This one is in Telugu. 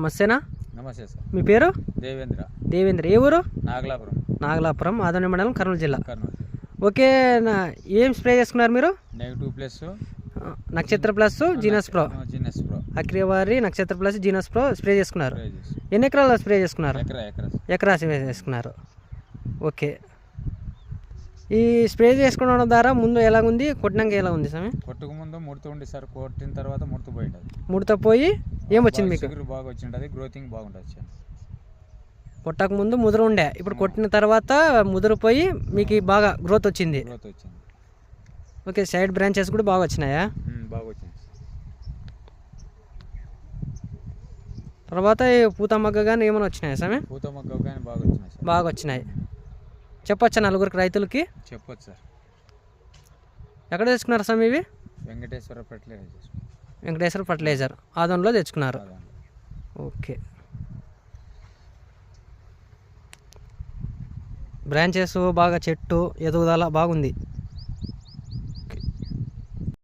నమస్తేనా? నమస్తే సార్. మీ పేరు? దేవేంద్ర. దేవేంద్ర. ఏ ఊరు? నాగలాపురం. నాగలాపురం ఆదోని మండలం కర్నూలు జిల్లా. కర్నూలు ఓకే నా ఏం స్ప్రే చేసుకున్నారు మీరు? Negative plus. Nakshatra plus genus pro. Genus pro. అక్రియవారి Nakshatra plus genus pro spray చేసుకున్నారు. ఎన్ని ఎకరాల్లో స్ప్రే చేసుకున్నారు? ఎకరా స్ప్రే చేసుకున్నారు. ఓకే. ఈ స్ప్రే చేసుకోవడం ద్వారా ముందు ఎలా ఉంది? కొట్టినాక ఎలా ఉంది సమయం కొట్టుకు ముందు ముడత ఉండి సార్ కొట్టిన తర్వాత ముడత పోయింది ముడత పోయి ఏమొచ్చింది మీకు? చిగురు బాగా వచ్చింటది గ్రోతింగ్ బాగుంటుంది సార్. కొట్టక ముందు ముదురు ఉండే. ఇప్పుడు కొట్టిన తర్వాత ముదురు పోయి మీకు బాగా గ్రోత్ వచ్చింది. గ్రోత్ వచ్చింది. ఓకే సైడ్ బ్రాంచెస్ కూడా బాగా వచ్చినాయా? బాగా వచ్చింది తర్వాత పూత మగ్గ కానీ ఏమైనా వచ్చినాయా సమయం పూత మొగ్గ కానీ బాగా వచ్చినాయి సార్. బాగా వచ్చినాయి. చెప్పొచ్చా నలుగురికి రైతులకి? చెప్పొచ్చు సార్. ఎక్కడ తెచ్చుకున్నారు సమయం ఇవి? వెంకటేశ్వర ఫెర్టిలైజర్ వెంకటేశ్వర ఫర్టిలైజర్ ఆదంలో తెచ్చుకున్నారు. ఓకే. బ్రాంచెస్ బాగా చెట్టు ఎదుగుదల బాగుంది.